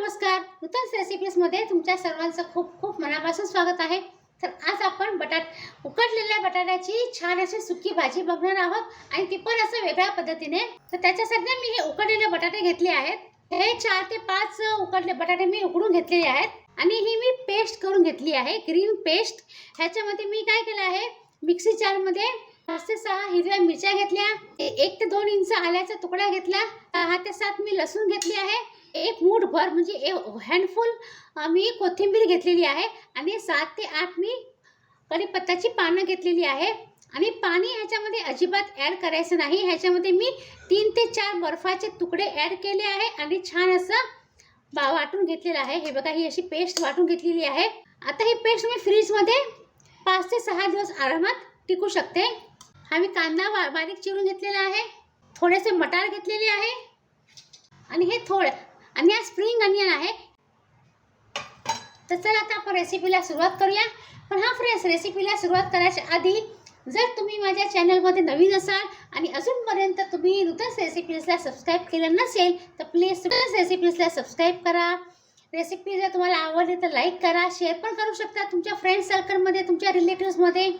नमस्कार. नूतन रेसिपीजमध्ये तुमच्या सर्वांचं खूप खूप मनापासून स्वागत आहे. तर आज आपण बटाट उकडलेल्या बटाट्याची छान अशी सुकी भाजी बघणार आहोत आणि ती पण असं वेगळ्या पद्धतीने. तर त्याच्यासाठी मी हे उकडलेले बटाटे घेतले आहेत. हे चार ते पाच उकडले बटाटे मी उकडून घेतलेले आहेत. आणि ही मी पेस्ट करून घेतली आहे ग्रीन पेस्ट ह्याच्यामध्ये मी काय केलं आहे? मिक्सी जारमध्ये पाच ते सहा हिरव्या मिरच्या घेतल्या. एक ते दोन इंच आल्याचा तुकडा घेतला. सहा ते सात मी लसूण घेतली आहे. एक मूठभर म्हणजे ए हँडफुल मी कोथिंबीर घेतलेली आहे आणि सात ते आठ मी कढीपत्त्याची पानं घेतलेली आहे. आणि पाणी ह्याच्यामध्ये अजिबात ॲड करायचं नाही. ह्याच्यामध्ये मी तीन ते चार बर्फाचे तुकडे ॲड केले आहे आणि छान असं बा वाटून घेतलेलं आहे. हे बघा ही अशी पेस्ट वाटून घेतलेली आहे. आता ही पेस्ट मी फ्रीजमध्ये पाच ते सहा दिवस आरामात टिकू शकते. हा मी कांदा बारीक चिरून घेतलेला आहे. थोडेसे मटार घेतलेले आहे. आणि हे थोडं आणि हा स्प्रिंग अनियन आहे. तर चला आता आपण रेसिपीला सुरुवात करूया. पण हा फ्रेंड्स रेसिपीला सुरुवात करायच्या आधी जर तुम्ही माझ्या चॅनलमध्ये नवीन असाल आणि अजूनपर्यंत तुम्ही नूतन रेसिपीजला सबस्क्राईब केलं नसेल तर प्लीज नूतन रेसिपीजला सबस्क्राईब करा. रेसिपी जर तुम्हाला आवडली तर लाईक करा शेअर पण करू शकता तुमच्या फ्रेंड सर्कलमध्ये तुमच्या रिलेटिव्समध्ये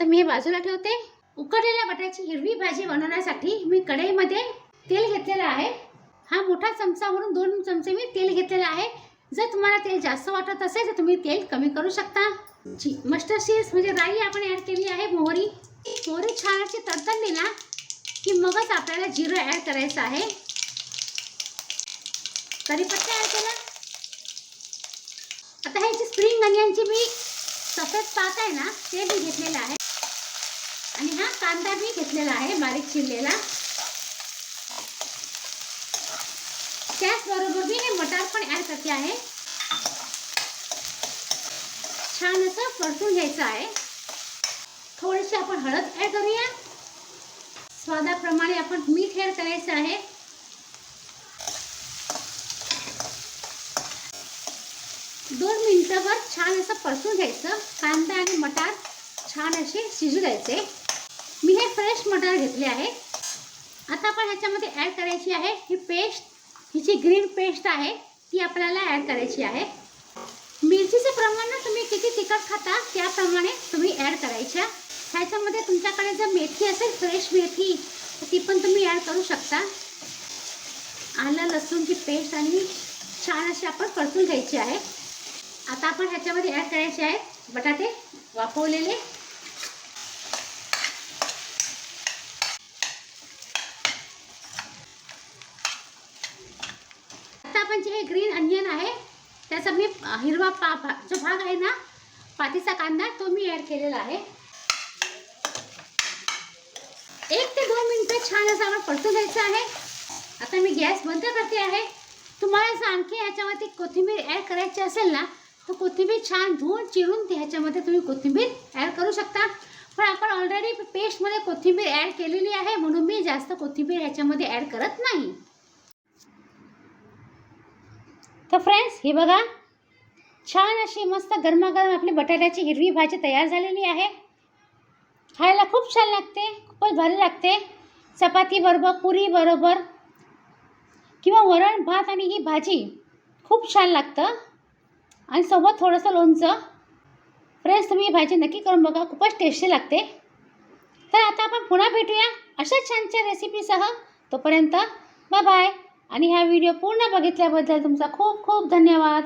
तर मी हे बाजूला ठेवते. उकडलेल्या बटाट्याची हिरवी भाजी बनवण्यासाठी मी कढईमध्ये तेल घेतलेलं हा मोठा चमचा म्हणून दोन चमचे मी तेल घेतलेलं आहे. जर तुम्हाला तेल जास्त वाटत असेल तर तुम्ही तेल कमी करू शकता. जी मस्टर्ड सीड्स म्हणजे राई आपण ॲड केली आहे मोहरी. मोहरी छान अशी तडतडली ना की मगच आपल्याला जिरं ॲड करायचं आहे. कढीपत्ता ॲड केला. आता ह्याची स्प्रिंग अनियनची मी सफेद पात आहे ना ते मी घेतलेलं आहे. आणि हा कांदा मी घेतलेला आहे बारीक चिरलेला. त्याचबरोबर मी हे मटार पण ॲड करते आहे. छान असं परतून घ्यायचं आहे. थोडीशी आपण हळद ॲड करूया. स्वादाप्रमाणे आपण मीठ ॲड करायचं आहे. दोन मिनिटंभर छान असं परतून घ्यायचं. कांदा आणि मटार छान असे शिजू द्यायचे. मी हे फ्रेश मटार घेतले आहे. आता आपण ह्याच्यामध्ये ॲड करायची आहे ही पेस्ट. ही जी ग्रीन पेस्ट आहे ती आपल्याला ॲड करायची आहे. मिरचीचं प्रमाण ना तुम्ही किती तिखट खाता त्याप्रमाणे तुम्ही ॲड करायच्या. ह्याच्यामध्ये तुमच्याकडे जर मेथी असेल फ्रेश मेथी ती पण तुम्ही ॲड करू शकता. आलं लसूणची पेस्ट आणि छान अशी आपण परतून घ्यायची आहे. आता आपण ह्याच्यामध्ये ॲड करायचे आहेत बटाटे वाफवलेले. आता जे हे ग्रीन अनियन आहे. त्याचा मी हिरवा पा भा- जो भाग आहे ना पातीचा कांदा तो मी ॲड केलेला आहे. एक ते दोन मिनटं छान असं आपण परतून घ्यायचं आहे. आता मी गॅस बंद करते आहे. तुम्हाला जर आणखी ह्याच्यामध्ये कोथिंबीर ॲड करायची असेल ना तर कोथिंबीर छान धुवून चिरून ह्याच्यामध्ये तुम्ही कोथिंबीर ॲड करू शकता. पण आपण ऑलरेडी पेस्टमध्ये कोथिंबीर ॲड केलेली आहे म्हणून मी जास्त कोथिंबीर ह्याच्यामध्ये ॲड करत नाही. तर फ्रेंड्स हे बघा. छान अशी मस्त गरमागरम आपली बटाट्याची हिरवी भाजी तयार झालेली आहे. खायला खूप छान लागते खूपच भारी लागते. चपाती बरोबर पुरी बरोबर किंवा वरण भात आणि ही भाजी खूप छान लागतं. आणि सोबत थोडंसं लोणचं. फ्रेंड्स तुम्ही ही भाजी नक्की करून बघा खूपच टेस्टी लागते. तर आता आपण पुन्हा भेटूया अशा छानच्या रेसिपीसह तोपर्यंत बाय बाय आणि हा व्हिडिओ पूर्ण बघितल्याबद्दल तुमचा खूप खूप धन्यवाद.